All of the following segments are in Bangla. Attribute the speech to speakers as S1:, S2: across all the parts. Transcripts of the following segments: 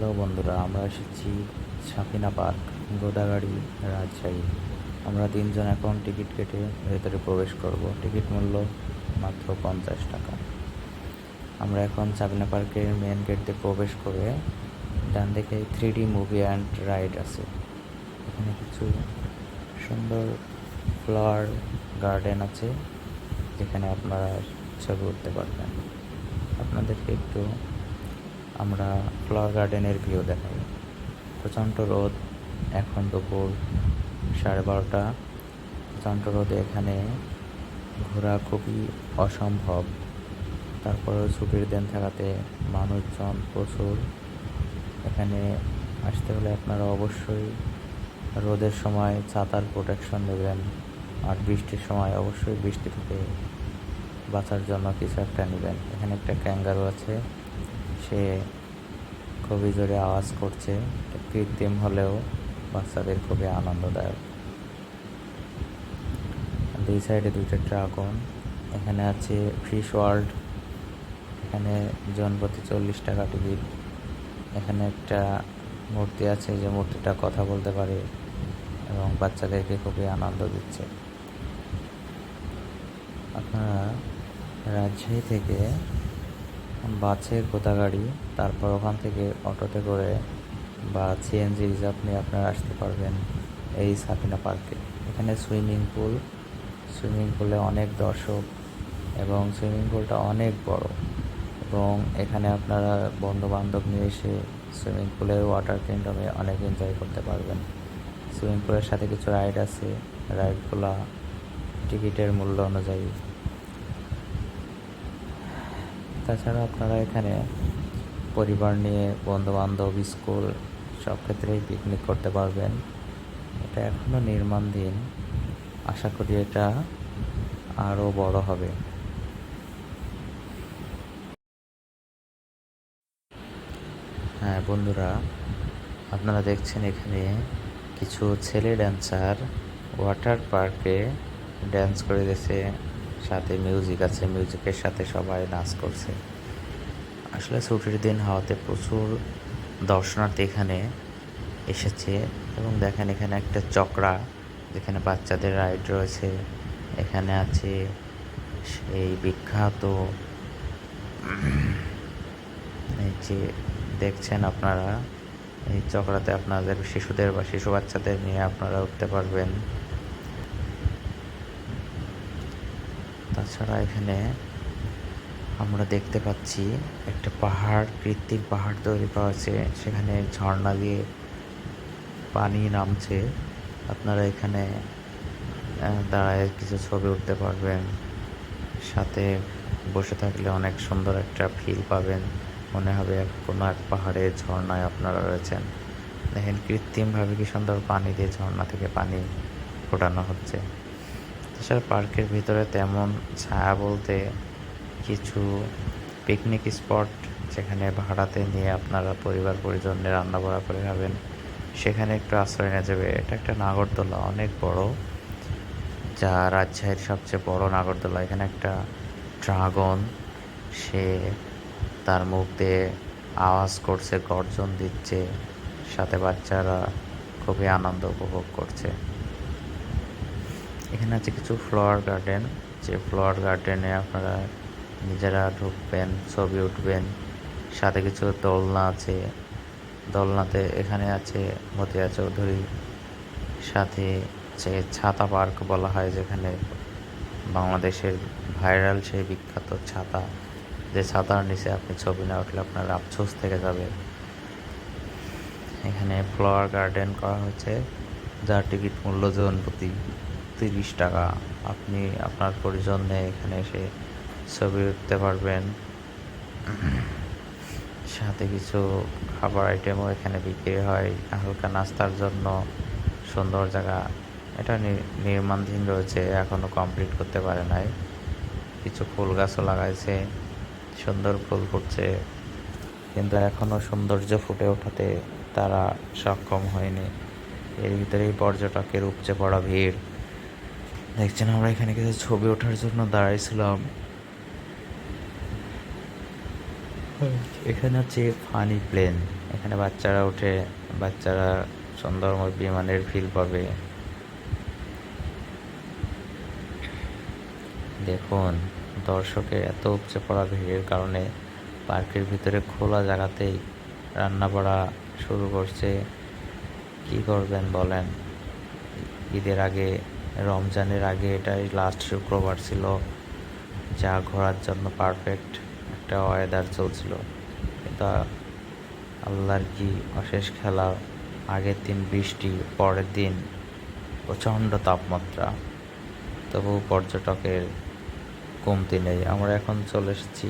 S1: হ্যালো বন্ধুরা, আমরা এসেছি সাফিনা পার্ক, গোদাগাড়ি, রাজশাহী। আমরা তিনজন এখন টিকিট কেটে ভেতরে প্রবেশ করব। টিকিট মূল্য মাত্র পঞ্চাশ টাকা। আমরা এখন সাফিনা পার্কের মেন গেট দিয়ে প্রবেশ করে ডান দিকে three D movie and ride আছে। এখানে কিছু সুন্দর ফ্লাওয়ার গার্ডেন আছে, যেখানে আপনারা ছবি উঠতে পারবেন। আপনাদেরকে একটু আমরা ফ্লাওয়ার গার্ডেনের ভিউ দেখাই প্রচণ্ড রোদ, এখন দুপুর সাড়ে বারোটা। প্রচণ্ড রোদে এখানে ঘোরা খুবই অসম্ভব। তারপরেও ছুটির দিন থাকাতে মানুষজন প্রচুর। এখানে আসতে হলে আপনারা অবশ্যই রোদের সময় ছাতার প্রোটেকশন নেবেন আর বৃষ্টির সময় অবশ্যই বৃষ্টি থেকে বাঁচার জন্য কিছু একটা নেবেন। এখানে একটা ক্যাঙ্গারু আছে, সে খুবই জোরে আওয়াজ করছে কৃত্রিম হলেও বাচ্চাদের খুবই আনন্দদায়ক। দুই সাইডে দুইটা ড্রাগন এখানে আছে ফিশ ওয়ার্ল্ড এখানে জন প্রতি চল্লিশ টাকা টিকিট এখানে একটা মূর্তি আছে, যে মূর্তিটা কথা বলতে পারে এবং বাচ্চাদেরকে খুবই আনন্দ দিচ্ছে। আপনারা রাজশাহী থেকে বাসে গোদাগাড়ি তারপর ওখান থেকে অটোতে করে বা সিএনজি রিজার্ভ নিয়ে আপনারা আসতে পারবেন এই সাফিনা পার্কে। এখানে সুইমিং পুল, সুইমিং পুলে অনেক দর্শক এবং সুইমিং পুলটা অনেক বড় এবং এখানে আপনারা বন্ধু বান্ধব নিয়ে এসে সুইমিং পুলের ওয়াটার কিংডমে অনেক এনজয় করতে পারবেন। সুইমিং পুলের সাথে কিছু রাইড আছে, রাইডগুলা টিকিটের মূল্য অনুযায়ী। তাছাড়া আপনারা এখানে পরিবার নিয়ে বন্ধু বান্ধব স্কুল সব ক্ষেত্রেই পিকনিক করতে পারবেন। এটা এখনও নির্মাণধীন আশা করি এটা আরও বড় হবে। হ্যাঁ বন্ধুরা, আপনারা দেখছেন এখানে কিছু ছেলে ড্যান্সার ওয়াটার পার্কে ড্যান্স করে দিয়েছে সাথে মিউজিক আছে মিউজিকের সাথে সবাই নাচ করছে। আসলে ছুটির দিন হওয়াতে প্রচুর দর্শনার্থী এখানে এসেছে এবং দেখেন এখানে একটা চক্রা, যেখানে বাচ্চাদের রাইড রয়েছে, এখানে আছে সেই বিখ্যাত, এই যে দেখছেন আপনারা, এই চক্রাতে আপনাদের শিশুদের বা শিশু বাচ্চাদের নিয়ে আপনারা উঠতে পারবেন। তাছাড়া এখানে আমরা দেখতে পাচ্ছি একটা পাহাড়, কৃত্রিম পাহাড় তৈরি করা হয়েছে সেখানে ঝর্ণা দিয়ে পানি নামছে। আপনারা এখানে দাঁড়ায় কিছু ছবি উঠতে পারবেন। সাথে বসে থাকলে অনেক সুন্দর একটা ফিল পাবেন। মনে হবে কোনো এক পাহাড়ের ঝর্ণায় আপনারা রয়েছেন। দেখেন কৃত্রিমভাবে কি সুন্দর পানি দিয়ে ঝর্ণা থেকে পানি ফোটানো হচ্ছে। তাছাড়া পার্কের ভিতরে তেমন ছায়া বলতে কিছু পিকনিক স্পট যেখানে ভাড়াতে নিয়ে আপনারা পরিবার পরিজনের রান্না বাড়া করে খাবেন। সেখানে একটু আশ্রয় নেওয়া যাবে। এটা একটা নাগরদোলা, অনেক বড়। যা রাজশাহীর সবচেয়ে বড় নাগরদোলা। এখানে একটা ড্রাগন, সে তার মুখ দিয়ে আওয়াজ করছে, গর্জন দিচ্ছে। সাথে বাচ্চারা খুবই আনন্দ উপভোগ করছে। এখানে আছে কিছু ফ্লাওয়ার গার্ডেন যে ফ্লাওয়ার গার্ডেনে আপনারা নিজেরা ঢুকবেন, ছবি উঠবেন। সাথে কিছু দোলনা আছে। দোলনাতে এখানে আছে মতিয়া চৌধুরী। সাথে যে ছাতা পার্ক বলা হয়, যেখানে বাংলাদেশের ভাইরাল সেই বিখ্যাত ছাতা। যে ছাতার নিচে আপনি ছবি না উঠলে আপনার আফসোস থেকে যাবে। এখানে ফ্লাওয়ার গার্ডেন করা হয়েছে, যার টিকিট মূল্য জন প্রতি তিরিশ টাকা। আপনি আপনার পরিজন এখানে এসে ছবি উঠতে পারবেন। সাথে কিছু খাবার আইটেমও এখানে বিক্রি হয়, হালকা নাস্তার জন্য। সুন্দর জায়গা। এটা নির্মাণধীন রয়েছে এখনও কমপ্লিট করতে পারে নাই। কিছু ফুল গাছও লাগাইছে, সুন্দর ফুল ফুটছে। কিন্তু এখনও সৌন্দর্য ফুটে ওঠাতে তারা সক্ষম হয়নি। এর ভিতরেই পর্যটকের উপচে পড়া ভিড়। দেখছেন আমরা এখানে কিছু ছবি ওঠার জন্য দাঁড়াইছিলাম। এখানে হচ্ছে ফানি প্লেন এখানে বাচ্চারা উঠে বাচ্চারা সুন্দরময় বিমানের ফিল পাবে। দেখুন দর্শকের এত উপচে পড়া ভিড়ের কারণে পার্কের ভিতরে খোলা জায়গাতেই রান্না বাড়া শুরু করছে। কি করবেন বলেন? ঈদের আগে রমজানের আগে এটাই লাস্ট শুক্রবার ছিল। যা ঘোরার জন্য পারফেক্ট একটা ওয়েদার চলছিল। কিন্তু আল্লাহর কি অশেষ খেলা, আগের দিন বৃষ্টি, পরের দিন প্রচণ্ড তাপমাত্রা। তবু পর্যটকের কমতি নেই। আমরা এখন চলে এসেছি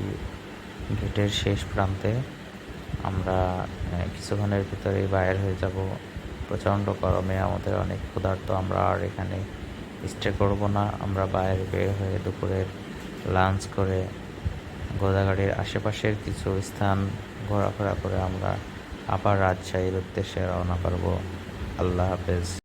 S1: গেটের শেষ প্রান্তে। আমরা কিছুক্ষণের ভিতরেই বাইর হয়ে যাব। প্রচণ্ড গরমে আমাদের অনেক ক্ষুধার্ত। আমরা আর এখানে স্টে করব না। আমরা বাইরে বের হয়ে দুপুরের লাঞ্চ করে গোদাগাড়ির আশেপাশের কিছু স্থান ঘোরাফেরা করে আমরা আবার রাজশাহীর উদ্দেশ্যে রওনা করব। আল্লাহ হাফেজ।